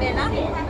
เด่นนะ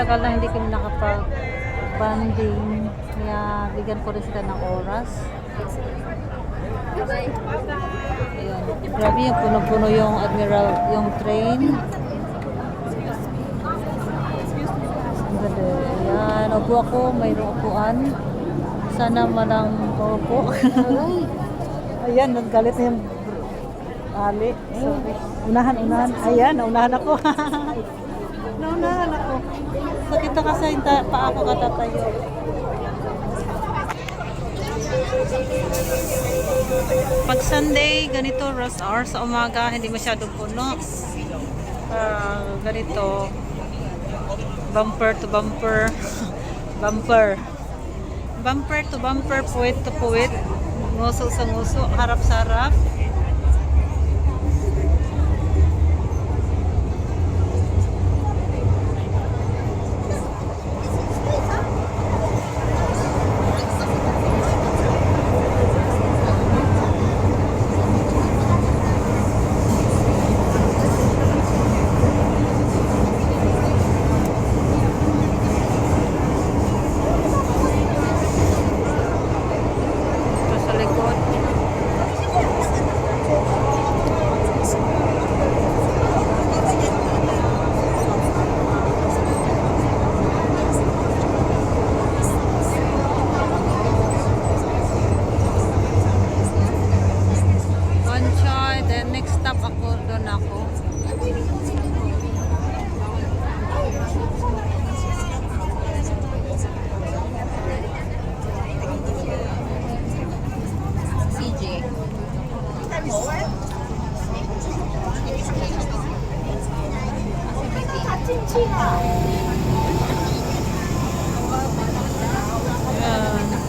tagal na hindi kami nakapag-banding. Kaya bigyan ko rin sila ng oras. Ayun. Grabe yung puno-puno yung Admiral, yung train. Ayan, upo ako, mayroong upuan. Sana malang maupo. Ayan, naggalit na yung ali. Sorry. Unahan, unahan. Ayan, naunahan ako. naunahan ako. Sakit na kasi yung ta- paa ko katatayo. Pag Sunday, ganito, rush hour sa umaga, hindi masyadong puno. Ah, ganito, bumper to bumper, bumper. Bumper to bumper, puwit to puwit, nguso sa nguso, harap sa harap. Ito sa likod. Conchoy, then next stop ako, doon ako. CJ. Ayan.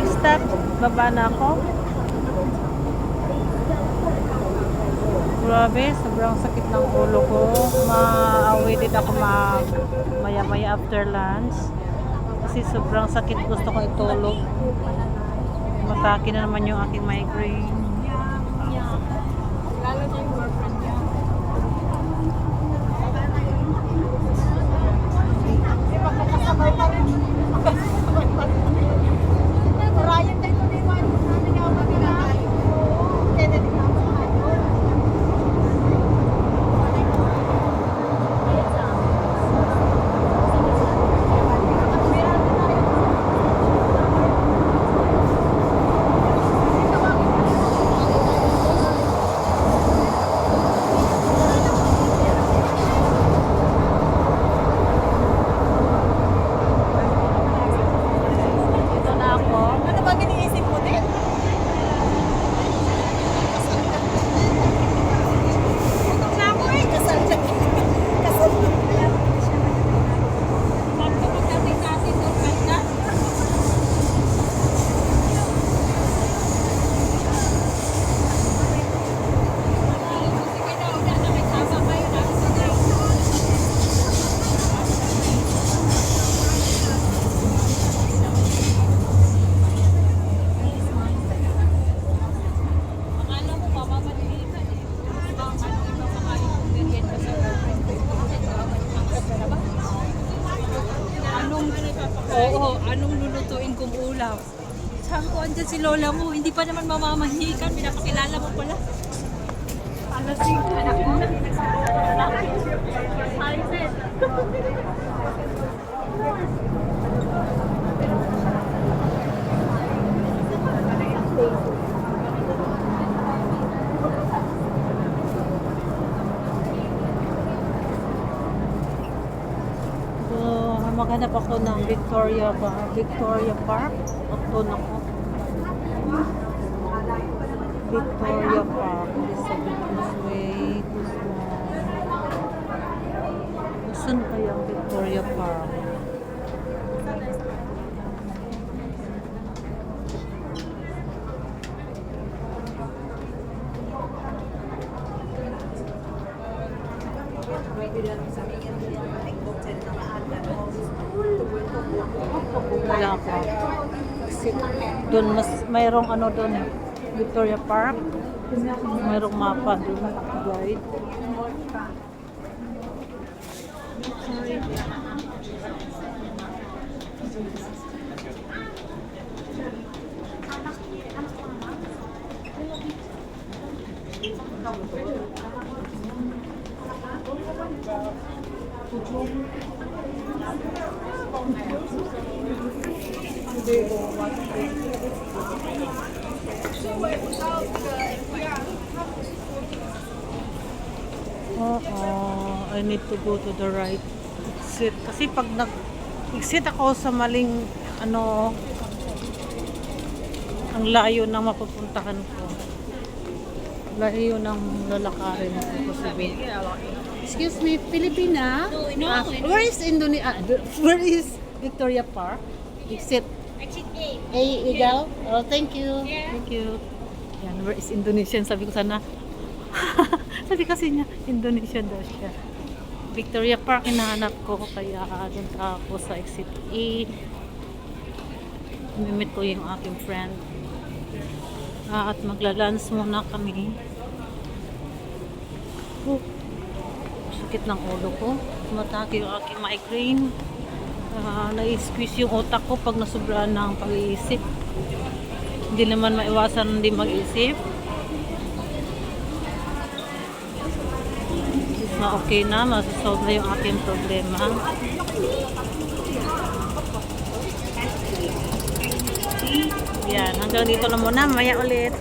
Next stop, baba na ako. Grabe, sobrang sakit ng ulo ko. Maawi din ako ma maya-maya after lunch. Kasi sobrang sakit gusto ko itulog. Matake na naman yung aking migraine. Lalo na yung girlfriend niya. Magkakasabay pa rin. Magkakasabay pa rin. Ryan, tayo ko din mo. Ano nga ba ginagawa? Kaya din ako. Ito na ako. Ano ba giniisip mo din? Gutom na ako eh. Kasal na. Kasal na. Pagkakapit natin doon kanta. Akala mo pa, mamadilitan eh. Anong, oo, anong lulutuin kong ulam? Sabi ko, andyan si lola mo, hindi pa naman mamamahikan, pinapakilala mo pala. Alasing, anak mo. Hanap ako ng Victoria ba? Victoria Park. At doon ako. Victoria Park. Elizabeth Way. Saan kaya ang Victoria Park? Ako. Kasi doon mas mayroong ano doon Victoria Park. Mayroong mapa doon guide. Oo, I need to go to the right exit. Kasi pag nag-exit ako sa maling, ano, ang layo na mapupuntahan ko. Layo ng lalakarin ko sa Excuse me, Filipina? No, no, no. where is Indonesia? where is Victoria Park? Exit Exit A. A, Eagle? Oh, thank you. Thank you. Yan, where is Indonesian? Sabi ko sana. Sabi kasi niya, Indonesian daw siya. Victoria Park hinahanap ko kaya doon ako sa exit A. Mimit ko yung aking friend. Ah, at maglalans muna kami. Oh, sakit ng ulo ko. Matake yung aking migraine. Ah, nai-squeeze yung utak ko pag nasobrahan ng pag-iisip. Hindi naman maiwasan hindi mag-isip. Is na okay na, masasolve na yung aking problema. Yan, hanggang dito na muna. Maya ulit.